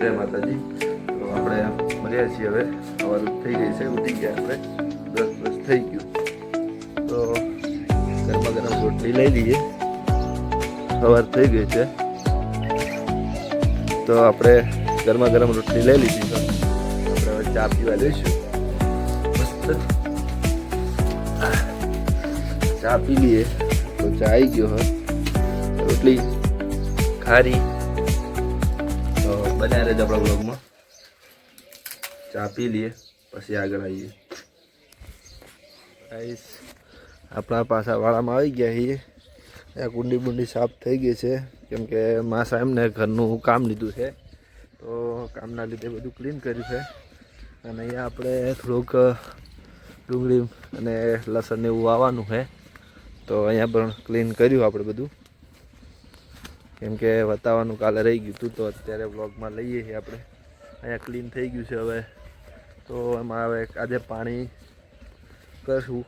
જય માતાજી. તો આપણે મળ્યા છીએ હવે. સવાર થઈ ગઈ છે, ઉઠી ગયા આપણે. દસ દસ થઈ ગયું. તો ગરમા ગરમ રોટલી લઈ લઈએ. સવાર થઈ ગઈ છે. તો આપણે ગરમા ગરમ રોટલી લઈ લીધી તો આપણે હવે ચા પીવા લઈશું મસ્ત. ચા પી લઈએ. તો ચા આવી ગયો હવે રોટલી ખારી. બનાવી રહેજો આપણા બ્લોગમાં ચા પી લઈએ પછી આગળ આવીએ ગાઈસ આપણા પાછા વાળામાં આવી ગયા છીએ ત્યાં કુંડી બુંડી સાફ થઈ ગઈ છે કેમ કે માસા એમને ઘરનું કામ લીધું છે તો કામના લીધે બધું ક્લીન કર્યું છે। અને અહીંયા આપણે થોડુંક, ડુંગળી અને લસણ ને એવું વાવવાનું છે। તો અહીંયા પણ ક્લીન કર્યું આપણે બધું। કેમ કે બતાવવાનું કાલે રહી ગયું હતું તો અત્યારે વ્લોગમાં લઈએ છીએ આપણે. અહીંયા ક્લીન થઈ ગયું છે હવે. તો એમાં હવે આજે પાણી કરશું.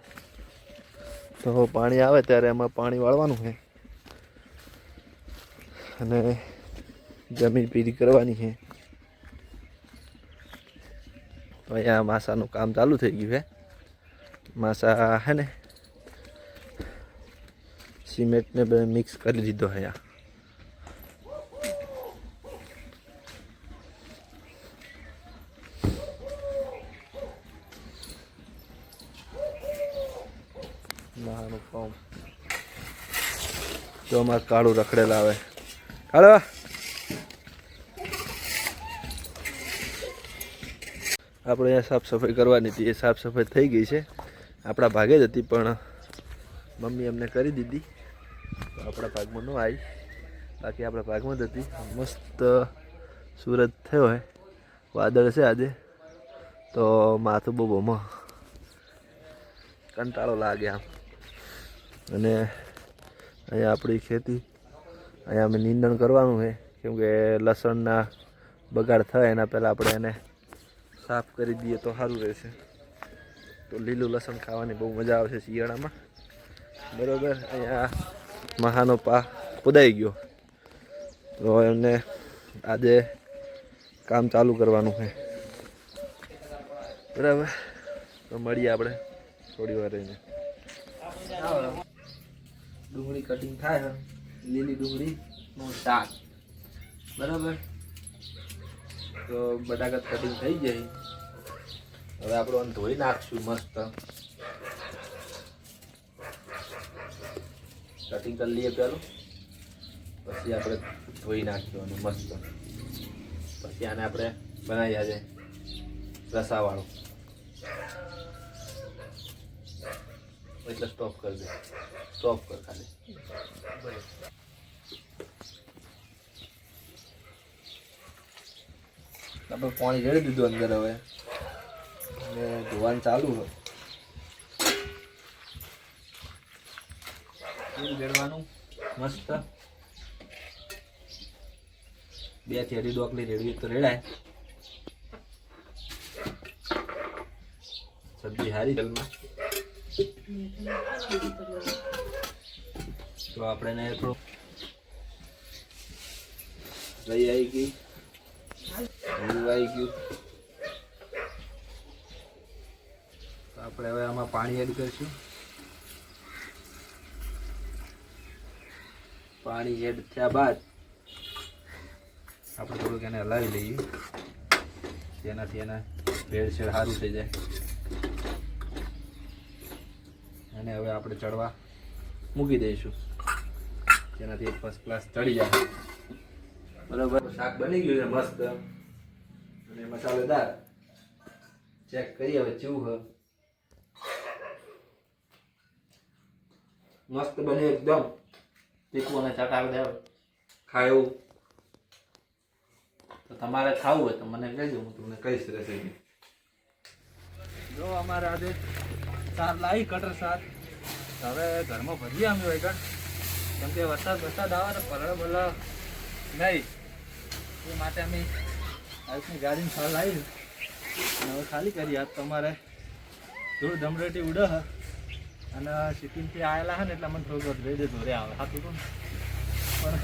તો પાણી આવે ત્યારે એમાં પાણી વાળવાનું છે. અને જમીન પીરી કરવાની છે. તો અહીંયા માસાનું કામ ચાલુ થઈ ગયું છે. માસા હે ને, સિમેન્ટને મિક્સ કરી દીધો અહીંયા. જો અમારે કાળું રખડેલા આવે. હાલો આપણે અહીંયા સાફ સફાઈ કરવાની હતી. એ સાફ સફાઈ થઈ ગઈ છે. આપણા ભાગે જ હતી, પણ મમ્મી અમને કરી દીધી. આપણા ભાગમાં ન આવી. બાકી આપણા ભાગમાં જ હતી. મસ્ત સુરત થયો હોય વાદળ છે આજે. તો માથું બહુ બહુમાં કંટાળો લાગે આમ. અને અહીંયા આપણી ખેતી. અહીંયા અમે નિંદણ કરવાનું છે. કેમ કે લસણના બગાડ થાય, એના પહેલાં આપણે એને સાફ કરી દઈએ તો સારું રહેશે. તો લીલું લસણ ખાવાની બહુ મજા આવશે શિયાળામાં. બરાબર, અહીંયા મહાનો પા પુદાઈ ગયો. તો એમને આજે કામ ચાલુ કરવાનું છે. બરાબર? તો મળીએ આપણે થોડી વાર રહીને. ડુંગળી કટિંગ થાય લીલી ડુંગળીનું શાક. બરાબર? તો બટાકા કટિંગ થઈ જાય. હવે આપણે ધોઈ નાખશું મસ્ત. કટિંગ કરી લઈએ પેલું પછી આપણે ધોઈ નાખીશું મસ્ત. પછી આને આપણે બનાવી આજે રસાવાળું. એટલે સ્ટોપ કરી દે. સ્ટોપ કર ખાલી. આપણે પાણી રેડી દીધું અંદર હવે. અને ધોવાનું ચાલુ હોય. રેડવાનું. મસ્ત. બેથી અઢી ડોકલી રેડવી તો રેડાય. સબ્જી હારી તેલમાં તો આપણે એને થોડું રહી આવી ગઈ. જીરું આવી ગયું. આપણે હવે આમાં પાણી એડ કરીશું. પાણી એડ થયા બાદ આપણે થોડુંક એને હલાવી લઈએ. જેનાથી એના ભેળસેળ સારું થઈ જાય. અને હવે આપણે ચડવા મૂકી દઈશું. જેનાથી ફર્સ્ટ ક્લાસ ચડી જાય. બરાબર? શાક બની ગયું છે, મસ્ત. અને મસાલેદાર. ચેક કરીએ હવે હ મસ્ત બને એકદમ. તીખું અને ચટાવી ખાય એવું. તો તમારે ખાવું હોય તો મને કહેજો, હું તમને કહીશ રેસીપી જો અમારે આજે સાર લાવી, કટર સાર હવે ઘરમાં ભજી અમે હોય કણ. કેમ કે વરસાદ વરસાદ આવે તો પરળ ભલે નહીં. એ માટે અમે આયુષની ગાડીની સાર લાવી. અને હવે ખાલી કરી આ તમારે. ધૂળ ધમરેટી ઉડે અને સિટીમથી આવેલા હે ને એટલે મને થોડું દે ધોરે આવે. સાચું કહું પણ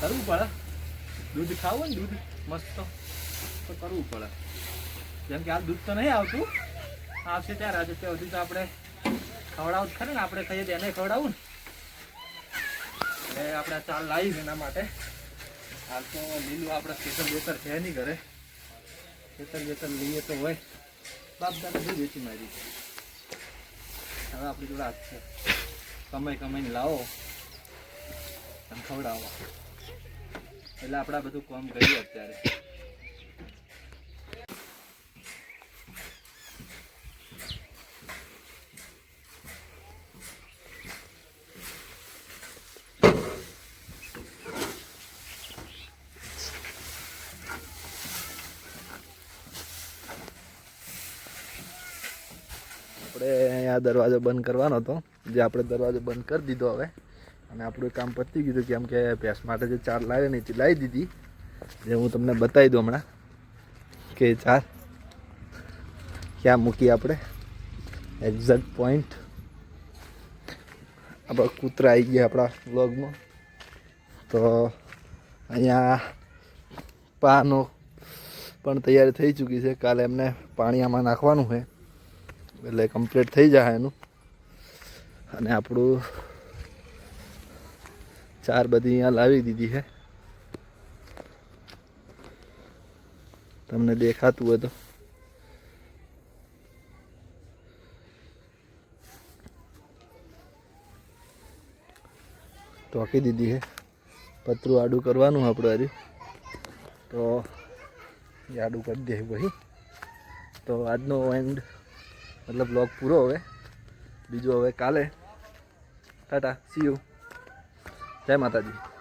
કરવું પડે. દૂધ ખાવું ને દૂધ, મસ્ત. તો કરવું પડે. જેમ કે આ દૂધ તો નહીં આવતું. આવશે ત્યારે. આવશે ત્યાં સુધી તો આપણે ખવડાવું જ ખરે ને. આપણે કહીએ તો એને ખવડાવું ને. એટલે આપણે ચાલ લાવીશ એના માટે. હાલ તો લીલું આપણે ખેતર બેતર છે નહીં ઘરે. ખેતર બેતર લઈએ તો હોય. બાપ દાદા બી વેચી મારી? હવે આપણી જોડે હાથ છે. કમાઈ કમાઈને લાવો અને ખવડાવો. એટલે આપણે બધું કામ કરીએ અત્યારે આપણે અહીંયા દરવાજો બંધ કરવાનો હતો. જે આપણે દરવાજો બંધ કરી દીધો હવે. અને આપણું કામ પતી ગયું કેમ કે ભેંસ માટે જે ચાર લાવે ને એ લાવી દીધી. જે હું તમને બતાવી દઉં હમણાં. કે ચાર. ક્યાં મૂકી આપણે? એક્ઝેક્ટ પોઈન્ટ આપણા કૂતરા આવી ગયા આપણા વ્લોગમાં. તો અહીંયા પાનો પણ તૈયારી થઈ ચૂકી છે. કાલે એમને પાણી આમાં નાખવાનું છે. એટલે કમ્પ્લીટ થઈ જાય એનું. અને આપણું ચાર બધી અહીંયા લાવી દીધી છે. તમને દેખાતું હોય તો. ટોકી દીધી છે. પતરું આડું કરવાનું આપણે હજી. તો આડું કરી દે પછી. તો આજનો એન્ડ મતલબ બ્લોગ પૂરો હવે. બીજો હવે કાલે. ટાટા સી યુ જય માતાજી.